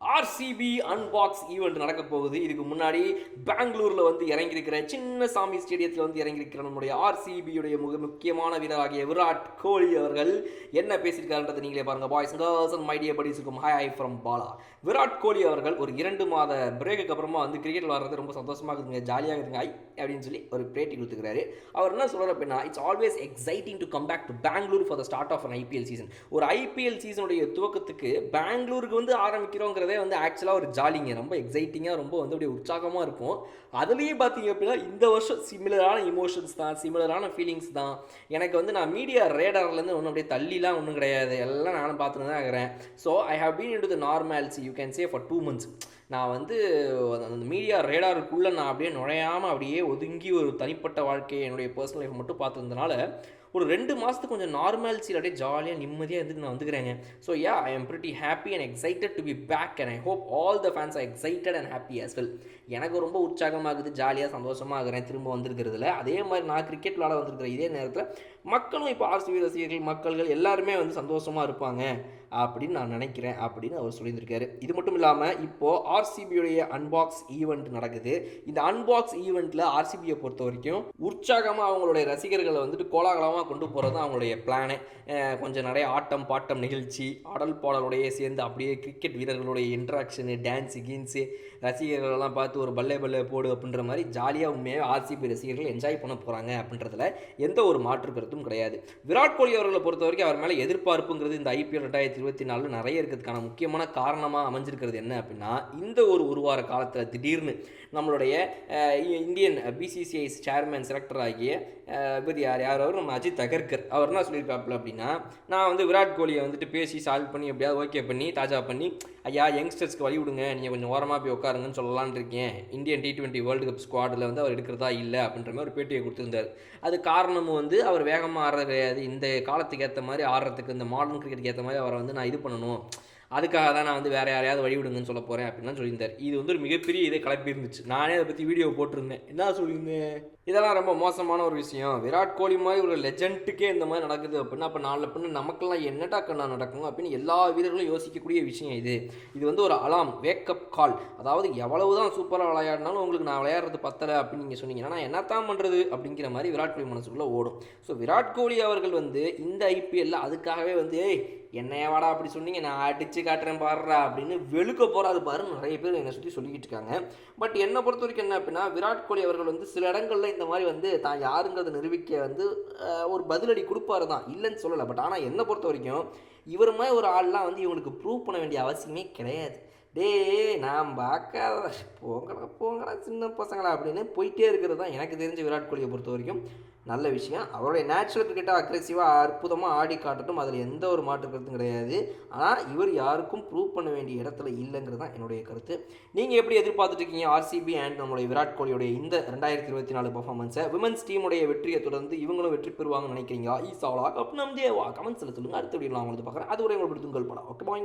RCB unbox event நடக்க போகுது. இதுக்கு முன்னாடி பெங்களூரில் வந்து இறங்கியிருக்கிற சின்ன சாமி ஸ்டேடியத்தில் வந்து இறங்கியிருக்கிற நம்முடைய ஆர்சிபியுடைய மிக முக்கியமான வீரராகிய விராட் கோலி அவர்கள் என்ன பேசியிருக்காருன்றதை நீங்களே பாருங்க boys girls and my dear buddies இருக்கும் hi hi from Bala Virat Kohli அவர்கள் ஒரு இரண்டு மாத பிரேக்குக்கு அப்புறமா வந்து கிரிக்கெட் விளாட்றது ரொம்ப சந்தோஷமாக இருக்குதுங்க ஜாலியாக இருக்குதுங்க ஐ அப்படின்னு சொல்லி ஒரு பேட்டி கொடுத்துக்கிறாரு அவர் என்ன சொல்கிறார் அப்படின்னா it's always exciting to come back to Bengaluru for the start of an IPL season ஒரு ஐபிஎல் சீசனுடைய துவக்கத்துக்கு பெங்களூருக்கு வந்து ஆரம்பிக்கிறோங்கிறது வந்து ஆக்சுவலாக ஒரு ஜாலிங்க ரொம்ப எக்ஸைட்டிங்காக ரொம்ப வந்து அப்படியே உற்சாகமாக இருக்கும். அதுலேயும் பார்த்தீங்க அப்படின்னா இந்த வருஷம் சிமிலரான இமோஷன்ஸ் தான் சிமிலரான ஃபீலிங்ஸ் தான். எனக்கு வந்து நான் மீடியா ரேடார்லேருந்து ஒன்றும் அப்படியே தள்ளிலாம் ஒன்றும் கிடையாது. எல்லாம் நானும் பார்த்துட்டு தான் இருக்கிறேன். So I have been in to the normalcy you can say for two months நான் வந்து அந்த மீடியா ரேடாருக்குள்ளே நான் அப்படியே நுழையாமல் அப்படியே ஒதுங்கி ஒரு தனிப்பட்ட வாழ்க்கையை என்னுடைய பர்சனல் லைஃப் மட்டும் பார்த்துருந்தனால ஒரு ரெண்டு மாதத்துக்கு கொஞ்சம் நார்மல்சியில் அப்படியே ஜாலியாக நிம்மதியாக இருந்துட்டு நான் வந்துக்கிறேங்க. So ya I am pretty happy and excited to be back and I hope all the fans are excited and happy as well எனக்கு ரொம்ப உற்சாகமாகுது ஜாலியாக சந்தோஷமாக இருக்கிறேன் திரும்ப வந்திருக்கிறதுல. அதே மாதிரி நான் கிரிக்கெட் விளாட வந்திருக்கிற இதே நேரத்தில் மக்களும் இப்போ ஆர்சிபி ரசிகர்கள் மக்கள்கள் எல்லாருமே வந்து சந்தோஷமாக இருப்பாங்க. அப்படின்னு நான் நினைக்கிறேன் அப்படின்னு அவர் சொல்லியிருந்திருக்காரு. இது மட்டும் இல்லாமல் இப்போது ஆர்சிபியுடைய அன்பாக்ஸ் ஈவெண்ட் நடக்குது. இந்த அன்பாக்ஸ் ஈவெண்ட்டில் ஆர்சிபியை பொறுத்த வரைக்கும் உற்சாகமாக அவங்களுடைய ரசிகர்களை வந்துட்டு கோலாகலமாக கொண்டு போகிறது தான் அவங்களுடைய பிளானு கொஞ்சம் நிறைய ஆட்டம் பாட்டம் நிகழ்ச்சி ஆடல் பாடலுடைய சேர்ந்து அப்படியே கிரிக்கெட் வீரர்களுடைய இன்ட்ராக்ஷனு டான்ஸு கீன்ஸு ரசிகர்களெல்லாம் பார்த்து ஒரு பல்லே பல்லே போடு அப்படின்ற மாதிரி ஜாலியாக உண்மையாக ஆர்சிபி ரசிகர்கள் என்ஜாய் பண்ண போகிறாங்க அப்படின்றதுல எந்த ஒரு மாற்று கருத்தும் கிடையாது. விராட் கோலி அவர்களை பொறுத்த வரைக்கும் அவர் மேலே எதிர்பார்ப்புங்கிறது இந்த ஐபிஎல் ரெண்டாயிரத்தி இருபத்தி நாலில் நிறைய இருக்கிறதுக்கான முக்கியமான காரணமாக அமைஞ்சிருக்கிறது என்ன அப்படின்னா இந்த ஒரு ஒரு வார காலத்தில் திடீர்னு நம்மளுடைய இந்தியன் பிசிசிஐ சேர்மேன் செலக்டர் ஆகிய அஹ், யார்? யார்? அவர் நம்ம அஜித் அகர்கர் அவர் என்ன சொல்லியிருக்காப்புல அப்படின்னா நான் வந்து விராட் கோலியை வந்துட்டு பேசி சால்வ் பண்ணி எப்படியாவது ஓகே பண்ணி தாஜா பண்ணி ஐயா யங்ஸ்டர்ஸ்க்கு வழி விடுங்க நீங்கள் கொஞ்சம் ஓரமாக போய் உட்காருங்கன்னு சொல்லலாம்னு இருக்கேன். Indian T twenty world cup ஸ்குவாடில் வந்து அவர் எடுக்கிறதா இல்லை அப்படின்ற மாதிரி ஒரு பேட்டியை கொடுத்துருந்தார். அது காரணமும் வந்து அவர் வேகமாக ஆடுறது கிடையாது. இந்த காலத்துக்கு ஏற்ற மாதிரி ஆடுறதுக்கு இந்த மாடர்ன் கிரிக்கெட்டுக்கு ஏற்ற மாதிரி அவரை வந்து நான் இது பண்ணணும். அதுக்காக தான் நான் வந்து வேறு யாரையாவது வழி விடுங்கன்னு சொல்ல போகிறேன் அப்படின்னு சொல்லியிருந்தார். இது வந்து ஒரு மிகப்பெரிய இதே கலப்பி இருந்துச்சு. நானே அதை பற்றி வீடியோ போட்டிருந்தேன். என்ன சொல்லியிருந்தேன்? இதெல்லாம் ரொம்ப மோசமான ஒரு விஷயம். விராட் கோலி மாதிரி ஒரு லெஜண்ட்டுக்கே இந்த மாதிரி நடக்குது அப்படின்னா அப்போ நாலு பின்னு நமக்கெல்லாம் என்னடா கண்ணா நடக்கும் அப்படின்னு எல்லா வீரர்களும் யோசிக்கக்கூடிய விஷயம் இது. இது வந்து ஒரு அலாம் வேக்கப் கால் அதாவது எவ்வளவு தான் சூப்பராக விளையாடினாலும் உங்களுக்கு நான் விளையாடுறது பத்தலை அப்படின்னு நீங்கள் சொன்னீங்கன்னா நான் என்னத்தான் பண்ணுறது அப்படிங்கிற மாதிரி விராட் கோலி மனசுக்குள்ளே ஓடும். ஸோ விராட் கோலி அவர்கள் வந்து இந்த ஐபிஎல்ல அதுக்காகவே வந்து ஏய் என்னைய வாடா அப்படி சொன்னீங்க நான் அடித்து காட்டுறேன் பாடுறா அப்படின்னு வெளுக்க போகிறாது பாரு. நிறைய பேர் என்னை சுற்றி சொல்லிக்கிட்டு இருக்காங்க. பட் என்னை பொறுத்த வரைக்கும் என்ன அப்படின்னா விராட் கோலி அவர்கள் வந்து சில இடங்களில் இந்த மாதிரி வந்து தான் யாருங்கிறத நிரூபிக்க வந்து ஒரு பதிலடி கொடுப்பாரு தான். இல்லைன்னு சொல்லலை. பட் ஆனால் என்னை பொறுத்த வரைக்கும் இவர் மாதிரி ஒரு ஆள்லாம் வந்து இவங்களுக்கு ப்ரூவ் பண்ண வேண்டிய அவசியமே கிடையாது. டேய் நான் பார்க்காத போங்கடா போங்கடா சின்ன பசங்களா அப்படின்னு போயிட்டே இருக்கிறது தான் எனக்கு தெரிஞ்ச விராட் கோலியை பொறுத்த வரைக்கும். நல்ல விஷயம். அவருடைய நேச்சுரல் கிரிக்கெட்டாக அக்ரெசிவாக அற்புதமாக ஆடி காட்டட்டும். அதில் எந்த ஒரு மாற்று கருத்தும் கிடையாது. ஆனால் இவர் யாருக்கும் ப்ரூவ் பண்ண வேண்டிய இடத்துல இல்லைங்கிறது தான் என்னுடைய கருத்து. நீங்கள் எப்படி எதிர்பார்த்துட்டு இருக்கீங்க? ஆர்சிபி அண்ட் நம்மளுடைய விராட் கோலியுடைய இந்த ரெண்டாயிரத்தி இருபத்தி நாலு பர்ஃபார்மன்ஸை விமன்ஸ் டீமுடைய வெற்றியை தொடர்ந்து இவங்களும் வெற்றி பெறுவாங்கன்னு நினைக்கிறீங்க ஈசாலா கப் நம் தேவா? கமெண்ட்ஸில் சொல்லுங்கள் அடுத்த வீடியோ நான் உங்களுக்கு பார்க்குறேன். அது ஒரு உங்களுக்கு உங்கள் படம் ஓகே பாய்